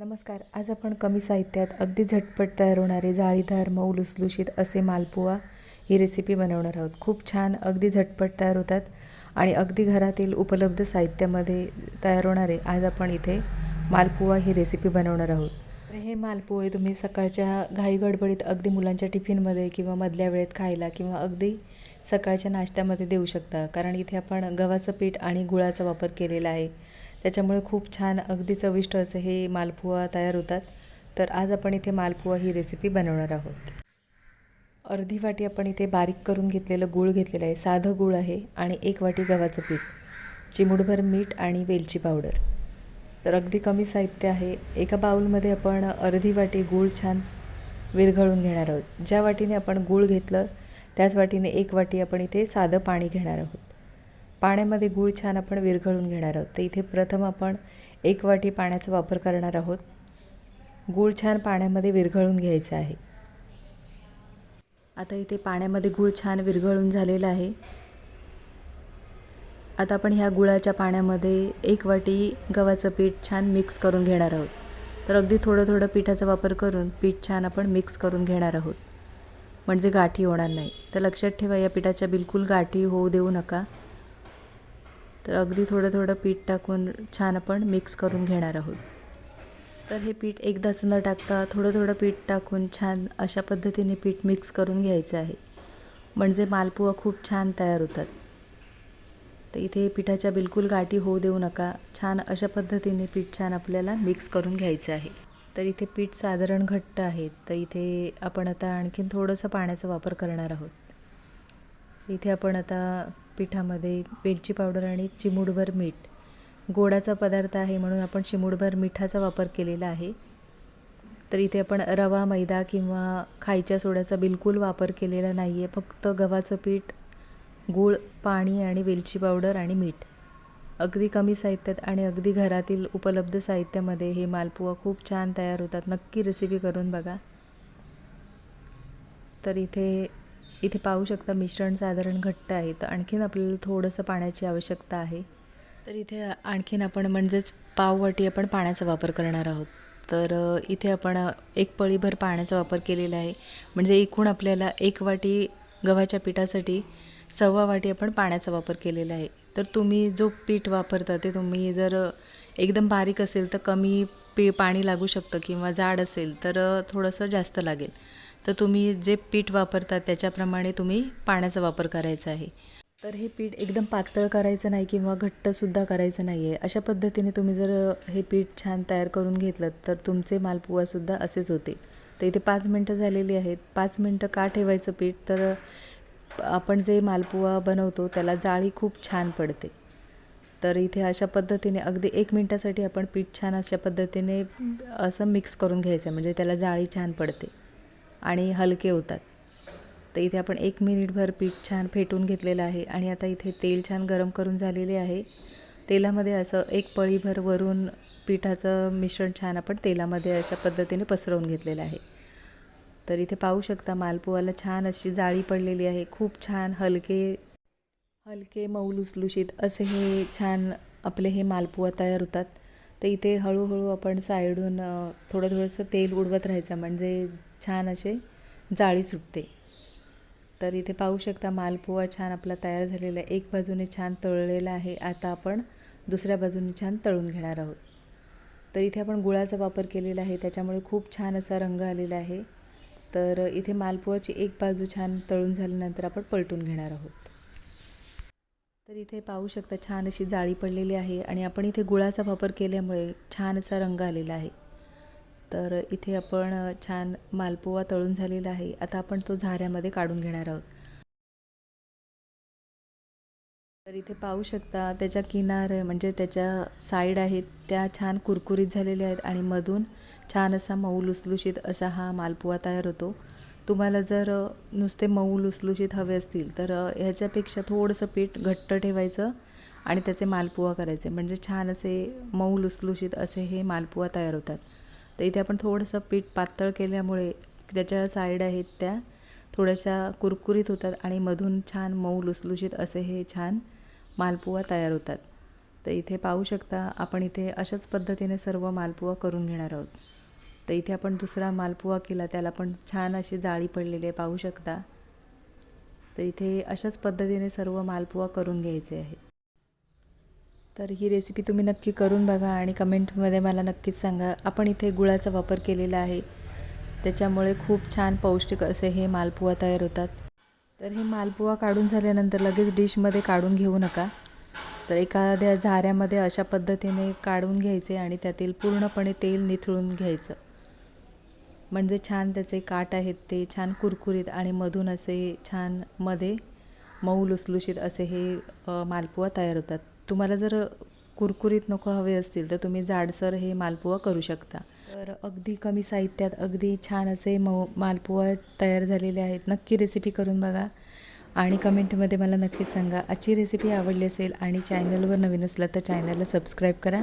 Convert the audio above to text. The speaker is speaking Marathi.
नमस्कार. आज आपण कमी साहित्यात अगदी झटपट तयार होणारे जाळीदार मऊ लुसलुशीत असे मालपुवा ही रेसिपी बनवणार आहोत. खूप छान अगदी झटपट तयार होतात आणि अगदी घरातील उपलब्ध साहित्यामध्ये तयार होणारे आज आपण इथे मालपुवा ही रेसिपी बनवणार आहोत. हे मालपुवे तुम्ही सकाळच्या घाई गडबडीत अगदी मुलांच्या टिफिनमध्ये किंवा मधल्या वेळेत खायला किंवा अगदी सकाळच्या नाश्त्यामध्ये देऊ शकता. कारण इथे आपण गव्हाचं पीठ आणि गुळाचा वापर केलेला आहे. त्याच्यामुळे खूप छान अगदी चविष्ट असं हे मालपुवा तयार होतात. तर आज आपण इथे मालपुवा ही रेसिपी बनवणार आहोत. अर्धी वाटी आपण इथे बारीक करून घेतलेलं गूळ घेतलेलं आहे. साधं गूळ आहे आणि एक वाटी गव्हाचं पीठ चिमुडभर मीठ आणि वेलची पावडर. तर अगदी कमी साहित्य आहे. एका बाऊलमध्ये आपण अर्धी वाटी गूळ छान विरघळून घेणार आहोत. ज्या वाटीने आपण गूळ घेतलं त्याच वाटीने एक वाटी आपण इथे साधं पाणी घेणार आहोत. पाण्यामध्ये गूळ छान आपण विरघळून घेणार आहोत. तर इथे प्रथम आपण एक वाटी पाण्याचा वापर करणार आहोत. गूळ छान पाण्यामध्ये विरघळून घ्यायचं आहे. आता इथे पाण्यामध्ये गूळ छान विरघळून झालेला आहे. आता आपण ह्या गुळाच्या पाण्यामध्ये एक वाटी गव्हाचं पीठ छान मिक्स करून घेणार आहोत. तर अगदी थोडं थोडं पिठाचा वापर करून पीठ छान आपण मिक्स करून घेणार आहोत. म्हणजे गाठी होणार नाही. तर लक्षात ठेवा या पिठाच्या बिलकुल गाठी होऊ देऊ नका. तर अगदी थोडं थोडं पीठ टाकून छान आपण मिक्स करून घेणार आहोत. तर हे पीठ एकदाच न टाकता थोडं थोडं पीठ टाकून छान अशा पद्धतीने पीठ मिक्स करून घ्यायचं आहे. म्हणजे मालपुवा खूप छान तयार होतात. तर इथे पिठाच्या बिलकुल गाठी होऊ देऊ नका. छान अशा पद्धतीने पीठ छान आपल्याला मिक्स करून घ्यायचं आहे. तर इथे पीठ साधारण घट्ट आहे. तर इथे आपण आता आणखीन थोडंसं पाण्याचा वापर करणार आहोत. इथे आपण आता पिठामध्ये वेलची पावडर आणि चिमूडभर मीठ. गोडाचा पदार्थ आहे म्हणून आपण चिमूडभर मिठाचा वापर केलेला आहे. तर इथे आपण रवा मैदा किंवा खायच्या सोड्याचा बिलकुल वापर केलेला नाही आहे फक्त गव्हाचं पीठ गूळ पाणी आणि वेलची पावडर आणि मीठ. अगदी कमी साहित्यात आणि अगदी घरातील उपलब्ध साहित्यामध्ये हे मालपुआ खूप छान तयार होतात. नक्की रेसिपी करून बघा. तर इथे इथे पाहू शकता मिश्रण साधारण घट्ट आहे तर आणखीन आपल्याला थोडंसं पाण्याची आवश्यकता आहे. तर इथे आणखीन आपण म्हणजेच पाववाटी आपण पाण्याचा वापर करणार आहोत. तर इथे आपण एक पळीभर पाण्याचा वापर केलेला आहे. म्हणजे एकूण आपल्याला एक वाटी गव्हाच्या पिठासाठी सव्वा वाटी आपण पाण्याचा वापर केलेला आहे. तर तुम्ही जो पीठ वापरता ते तुम्ही जर एकदम बारीक असेल तर कमी पी पाणी लागू शकतं किंवा जाड असेल तर थोडंसं जास्त लागेल. तर तुम्ही जे पीठ वापरता त्याच्याप्रमाणे तुम्ही पाण्याचा वापर करायचा आहे. तर हे पीठ एकदम पातळ करायचं नाही किंवा घट्टसुद्धा करायचं नाही आहे. अशा पद्धतीने तुम्ही जर हे पीठ छान तयार करून घेतलं तर तुमचे मालपुवासुद्धा असेच होते. तर इथे पाच मिनटं झालेली आहेत. पाच मिनटं का ठेवायचं पीठ? तर आपण जे मालपुवा बनवतो त्याला जाळी खूप छान पडते. तर इथे अशा पद्धतीने अगदी एक मिनटासाठी आपण पीठ छान अशा पद्धतीने असं मिक्स करून घ्यायचं म्हणजे त्याला जाळी छान पडते. आणि हलके होतात. तर इथे आपण एक मिनिटभर पीठ छान फेटून घेतलेलं आहे आणि आता इथे तेल छान गरम करून झालेले आहे. तेलामध्ये असं एक पळीभर वरून पिठाचं मिश्रण छान आपण तेलामध्ये अशा पद्धतीने पसरवून घेतलेलं आहे. तर इथे पाहू शकता मालपुवाला छान अशी जाळी पडलेली आहे. खूप छान हलके हलके मऊ लुसलुशीत असे हे छान आपले हे मालपुवा तयार होतात. तर इथे हळूहळू आपण साईडून थोडं थोडंसं तेल उडवत राहायचं. म्हणजे छान असे जाळी सुटते. तर इथे पाहू शकता मालपुवा छान आपला तयार झालेला आहे. एक बाजूने छान तळलेला आहे. आता आपण दुसऱ्या बाजूने छान तळून घेणार आहोत. तर इथे आपण गुळाचा वापर केलेला आहे. त्याच्यामुळे खूप छान असा रंग आलेला आहे. तर इथे मालपुवाची एक बाजू छान तळून झाल्यानंतर आपण पलटून घेणार आहोत. तर इथे पाहू शकता छान अशी जाळी पडलेली आहे आणि आपण इथे गुळाचा वापर केल्यामुळे छान असा रंग आलेला आहे. तर इथे आपण छान मालपोवा तळून झालेला आहे. आता आपण तो झाऱ्यामध्ये काढून घेणार आहोत. तर इथे पाहू शकता त्याच्या किनार म्हणजे त्याच्या साईड आहेत त्या छान कुरकुरीत झालेल्या आहेत आणि मधून छान असा मऊ लुसलुशीत असा हा मालपुवा तयार होतो. तुम्हाला जर नुसते मऊ लुसलुशीत हवे असतील तर ह्याच्यापेक्षा थोडंसं पीठ घट्ट ठेवायचं आणि त्याचे मालपुवा करायचे. म्हणजे छान असे मऊ लुसलुशीत असे हे मालपुवा तयार होतात. तर इथे आपण थोडंसं पीठ पातळ केल्यामुळे त्याच्या साईड आहेत त्या थोड्याशा कुरकुरीत होतात आणि मधून छान मऊ लुसलुशीत असे हे छान मालपुवा तयार होतात. तर इथे पाहू शकता आपण इथे अशाच पद्धतीने सर्व मालपुवा करून घेणार आहोत. तर इथे आपण दुसरा मालपुवा केला त्याला पण छान अशी जाळी पडलेली आहे पाहू शकता. तर इथे अशाच पद्धतीने सर्व मालपुवा करून घ्यायचे आहे तर ही रेसिपी तुम्ही नक्की करून बघा आणि कमेंटमध्ये मला नक्कीच सांगा. आपण इथे गुळाचा वापर केलेला आहे. त्याच्यामुळे खूप छान पौष्टिक असे हे मालपुवा तयार होतात. तर हे मालपुवा काढून झाल्यानंतर लगेच डिशमध्ये काढून घेऊ नका. तर एखाद्या झाऱ्यामध्ये अशा पद्धतीने काढून घ्यायचे आणि त्यातील पूर्णपणे तेल निथळून घ्यायचं. म्हणजे छान त्याचे काट आहेत ते छान कुरकुरीत आणि मधून असे छानमध्ये मऊ लुसलुशीत असे हे मालपुवा तयार होतात. तुम्हाला जर कुरकुरीत नको हवे असतील तर तुम्ही जाडसर हे मालपुवा करू शकता. तर अगदी कमी साहित्यात अगदी छान असे मऊ मालपुवा तयार झालेले आहेत. नक्की रेसिपी करून बघा आणि कमेंटमध्ये मला नक्कीच सांगा. आजची रेसिपी आवडली असेल आणि चॅनलवर नवीन असलं तर चॅनलला सबस्क्राईब करा.